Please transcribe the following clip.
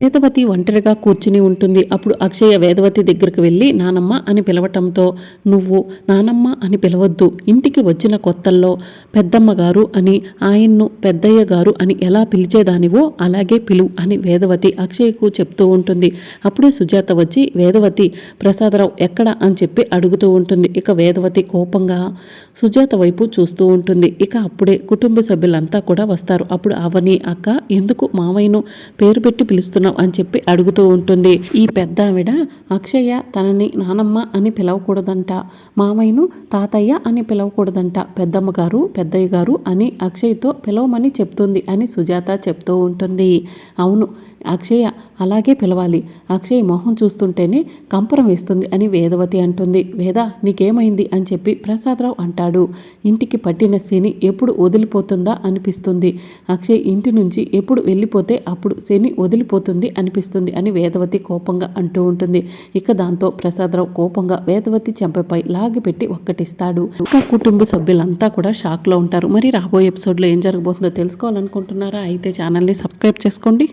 వేదవతి ఒంటరిగా కూర్చుని ఉంటుంది. అప్పుడు అక్షయ వేదవతి దగ్గరికి వెళ్ళి నానమ్మ అని పిలవటంతో నువ్వు నానమ్మ అని పిలవద్దు. ఇంటికి వచ్చిన కొత్తల్లో పెద్దమ్మ గారు అని ఆయన్ను పెద్దయ్య గారు అని ఎలా పిలిచేదానివో అలాగే పిలువు అని వేదవతి అక్షయ్కు చెప్తూ ఉంటుంది. అప్పుడే సుజాత వచ్చి వేదవతి ప్రసాదరావు ఎక్కడ? అని చెప్పి అడుగుతూ ఉంటుంది. ఇక వేదవతి కోపంగా సుజాత వైపు చూస్తూ ఉంటుంది. ఇక అప్పుడే కుటుంబ సభ్యులంతా కూడా వస్తారు. అప్పుడు అవని అక్క ఎందుకు మావయ్యను పేరు పెట్టి పిలుస్తున్నారు పిలుస్తున్నావు అని చెప్పి అడుగుతూ ఉంటుంది. ఈ పెద్ద ఆవిడ అక్షయ్య తనని నానమ్మ అని పిలవకూడదంట మామయ్యను తాతయ్య అని పిలవకూడదంట పెద్దమ్మ గారు పెద్దయ్య గారు అని అక్షయ్తో పిలవమని చెప్తుంది అని సుజాత చెప్తూ ఉంటుంది. అవును అక్షయ అలాగే పిలవాలి. అక్షయ్ మొహం చూస్తుంటేనే కంపరం వేస్తుంది అని వేదవతి అంటుంది. వేద నీకేమైంది? అని చెప్పి ప్రసాదరావు అంటాడు. ఇంటికి పట్టిన శని ఎప్పుడు వదిలిపోతుందా? అనిపిస్తుంది. అక్షయ్ ఇంటి నుంచి ఎప్పుడు వెళ్ళిపోతే అప్పుడు శని వదిలిపోతుంది. అనిపిస్తుంది అని వేదవతి కోపంగా అంటూ ఉంటుంది. ఇక దాంతో ప్రసాదరావు కోపంగా వేదవతి చెంపపై లాగిపెట్టి ఒక్కటిస్తాడు. ఇక కుటుంబ సభ్యులంతా కూడా షాక్లో ఉంటారు. మరి రాబోయే ఎపిసోడ్లో ఏం జరగబోతుందో తెలుసుకోవాలనుకుంటున్నారా? అయితే ఛానల్ని సబ్స్క్రైబ్ చేసుకోండి.